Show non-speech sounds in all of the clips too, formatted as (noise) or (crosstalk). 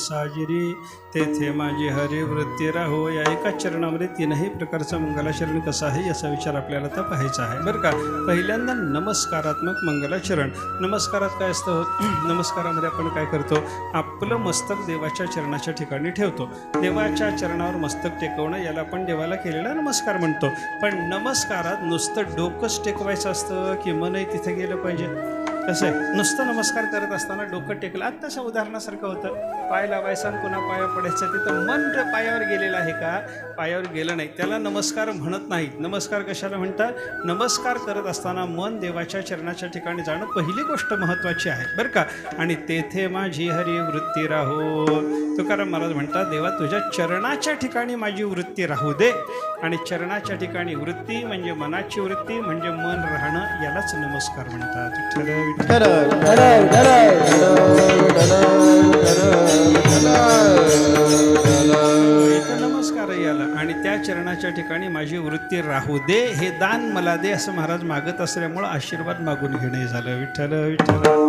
साजिरी तेथे माझी हरिवृत्ती राहो. या एका चरणामध्ये तीनही प्रकारचं मंगलाचरण कसं आहे याचा विचार आपल्याला आता पाहायचा आहे. बरं का? पहिल्यांदा नमस्कारात्मक मंगलाचरण. नमस्कारात काय असतं? (clears throat) नमस्कारामध्ये आपण काय करतो? आपलं मस्तक देवाच्या चरणाच्या ठिकाणी ठेवतो. देवाच्या चरणावर मस्तक टेकवणं याला आपण देवाला केलेला नमस्कार म्हणतो. पण नमस्कारात नुसतं डोकंच टेकवायचं असतं की मनही तिथे गेलं पाहिजे? कसं आहे? नुसतं नमस्कार करत असताना डोकं टेकलं. आत्ताच्या उदाहरणासारखं होतं. पाय लावायचा आणि पुन्हा पाया पडायचं तिथं मन पायावर गेलेलं आहे का? पायावर गेलं नाही. त्याला नमस्कार म्हणत नाहीत नमस्कार कशाला म्हणतात? नमस्कार करत असताना मन देवाच्या चरणाच्या ठिकाणी जाणं पहिली गोष्ट महत्त्वाची आहे बरं का? आणि तेथे माझी हरी वृत्ती राहो. तुकाराम महाराज म्हणतात देवा तुझ्या चरणाच्या ठिकाणी माझी वृत्ती राहू दे. आणि चरणाच्या ठिकाणी वृत्ती म्हणजे मनाची वृत्ती म्हणजे मन राहणं यालाच नमस्कार म्हणतात. नमस्कार याला. आणि त्या चरणाच्या ठिकाणी माझी वृत्ती राहू दे हे दान मला दे असं महाराज मागत असल्यामुळं आशीर्वाद मागून घेणे झालं. विठ्ठल विठ्ठल.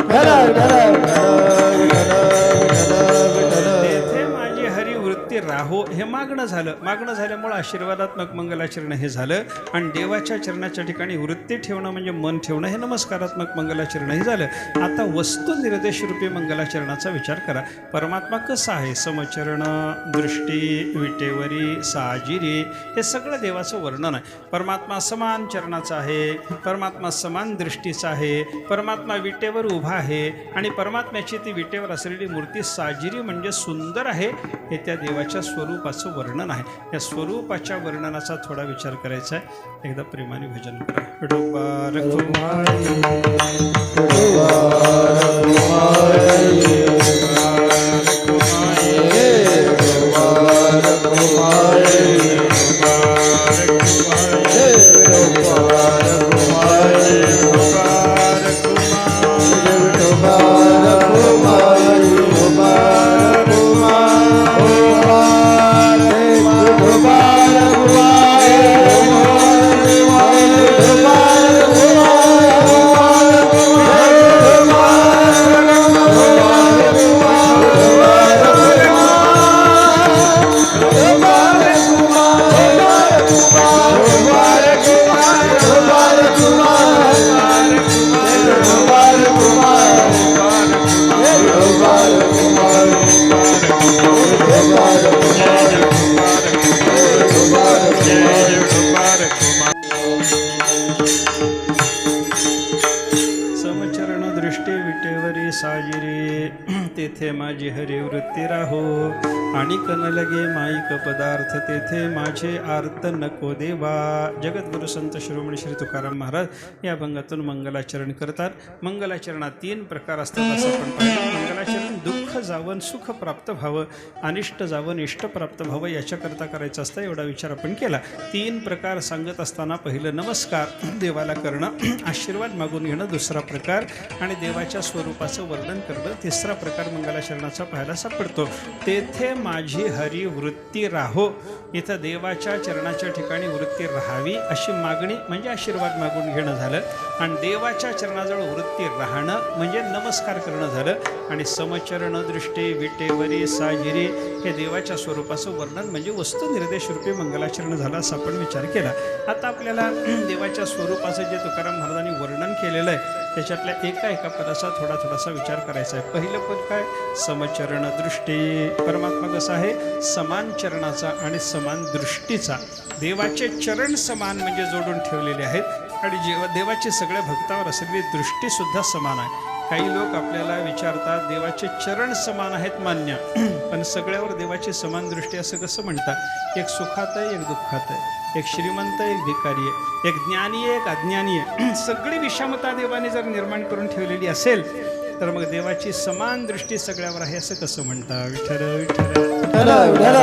ते राहो हे मागणं झालं. मागणं झाल्यामुळं आशीर्वादात्मक मंगलाचरण हे झालं. आणि देवाच्या चरणाच्या ठिकाणी वृत्ती ठेवणं म्हणजे मन ठेवणं हे नमस्कारात्मक मंगलाचरण हे झालं. आता वस्तू निर्देश रूपी मंगलाचरणाचा विचार करा. परमात्मा कसा आहे? समचरण दृष्टी विटेवरी साजिरी हे सगळं देवाचं वर्णन आहे. परमात्मा समान चरणाचा आहे. परमात्मा समान दृष्टीचा आहे. परमात्मा विटेवर उभा आहे. आणि परमात्म्याची ती विटेवर असलेली मूर्ती साजिरी म्हणजे सुंदर आहे हे त्या देवाच्या स्वरूपाचं वर्णन आहे. या स्वरूपाच्या वर्णनाचा थोडा विचार करायचा आहे. एकदा प्रेमाने भजन करा. माझी हरिवृत्ती राहो. आणि कन लगे माईक पदार्थ तेथे माझे आर्त नको देवा. जगद्गुरु संत शिरोमणी श्री तुकाराम महाराज या भंगातून मंगलाचरण करतात. मंगलाचरणात तीन प्रकार असतात असं आपण पाहिलं मंगलाचरण दुःख जावन सुख प्राप्त व्हावं अनिष्ट जावन इष्ट प्राप्त व्हावं याच्याकरता करायचं असतं एवढा विचार आपण केला. तीन प्रकार सांगत असताना पहिलं नमस्कार. देवाला करणं आशीर्वाद मागून घेणं दुसरा प्रकार. आणि देवाच्या स्वरूपाचं वर्णन करणं तिसरा प्रकार चरणाचा पाहायला सापडतो. तेथे माझी हरी वृत्ती राहो. इथं देवाच्या चरणाच्या ठिकाणी वृत्ती राहावी अशी मागणी म्हणजे आशीर्वाद मागून घेणं झालं. आणि देवाच्या चरणाजवळ वृत्ती राहणं म्हणजे नमस्कार करणं झालं. आणि समचरण दृष्टी विटेवरी साजिरी हे देवाच्या स्वरूपाचं वर्णन म्हणजे वस्तू निर्देश रूपी मंगलाचरण झालं असा आपण विचार केला. आता आपल्याला (clears throat) देवाच्या स्वरूपाचं जे तुकाराम महाराजांनी वर्णन केलेलं आहे त्याच्यातल्या एका एका पदाचा थोडा थोडासा विचार करायचा आहे. पहिलं पद काय? समचरण दृष्टी. परमात्मा कसा आहे? समान चरणाचा आणि समान दृष्टीचा. देवाचे चरण समान म्हणजे जोडून ठेवलेले आहेत. आणि जेव्हा देवाची सगळ्या भक्तावर असलेली म्हणजे दृष्टीसुद्धा समान आहे. काही लोक आपल्याला विचारतात देवाचे चरण समान आहेत मान्य. पण सगळ्यावर देवाची समान दृष्टी असं कसं म्हणतात? एक सुखात आहे एक दुःखात आहे. एक श्रीमंत एक भिकारी आहे एक ज्ञानी आहे एक अज्ञानी. आहे (clears throat) सगळी विषमता देवाने जर निर्माण करून ठेवलेली असेल तर मग देवाची समान दृष्टी सगळ्यावर आहे असं कसं म्हणता? विठ्ठल विठ्ठल.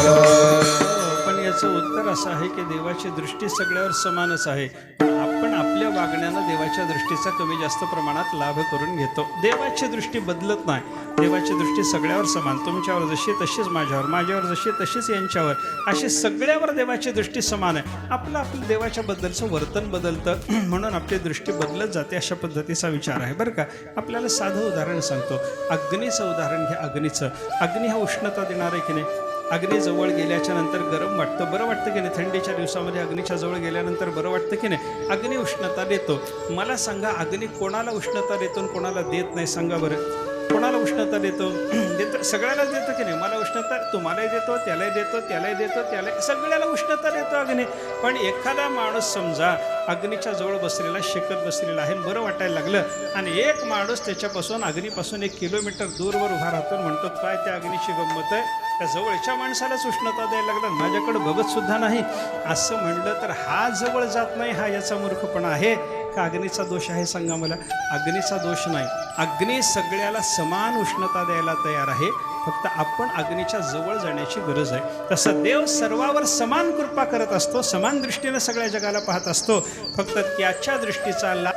हो, पण याचं उत्तर असं आहे की देवाची दृष्टी सगळ्यावर समानच आहे. वागण्यानं देवाच्या दृष्टीचा कमी जास्त प्रमाणात लाभ करून घेतो. देवाची दृष्टी बदलत नाही. देवाची दृष्टी सगळ्यावर समान. तुमच्यावर जशी तशीच माझ्यावर माझ्यावर जशी तशीच यांच्यावर. अशी सगळ्यावर देवाची दृष्टी समान आहे. आपलं आपलं देवाच्या बद्दलचं वर्तन बदलतं. (clears throat) म्हणून आपली दृष्टी बदलत जाते अशा पद्धतीचा विचार आहे बरं का. आपल्याला साधं उदाहरण सांगतो. अग्नीचं उदाहरण घ्या अग्नीचं. अग्नी हा उष्णता देणार आहे की नाही? अग्नी जवळ गेल्याच्यानंतर गरम वाटतं. बरं वाटतं की नाही? थंडीच्या दिवसामध्ये अग्नीच्या जवळ गेल्यानंतर बरं वाटतं की नाही? अग्नी उष्णता देतो. मला सांगा अग्नी कोणाला उष्णता देतो आणि कोणाला देत नाही? सांगा बरं. कोणाला उष्णता देतो? (clears throat) देतो सगळ्यालाच देतो की नाही? मला उष्णता तुम्हालाही देतो त्यालाही देतो त्यालाही देतो त्याला सगळ्याला उष्णता देतो अग्नी. पण एखादा माणूस समजा अग्नीच्या जवळ बसलेला शेकत बसलेला आहे बरं वाटायला लागलं आणि एक माणूस त्याच्यापासून अग्नीपासून एक किलोमीटर दूरवर उभा राहतो म्हणतो काय त्या अग्नीची गंमत आहे? त्या जवळच्या माणसालाच उष्णता द्यायला लागला माझ्याकडं बघत सुद्धा नाही. असं म्हणलं तर हा जवळ जात नाही हा याचा मूर्खपणा आहे. का अग्नीचा दोष आहे सांगा मला? अग्नीचा दोष नाही. अग्नी सगळ्याला समान उष्णता द्यायला तयार आहे. फक्त आपण अग्नीच्या जवळ जाण्याची गरज आहे. तसं देव सर्वावर समान कृपा करत असतो समान दृष्टीने सगळ्या जगाला पाहत असतो. फक्त त्याच्या दृष्टीचा लाभ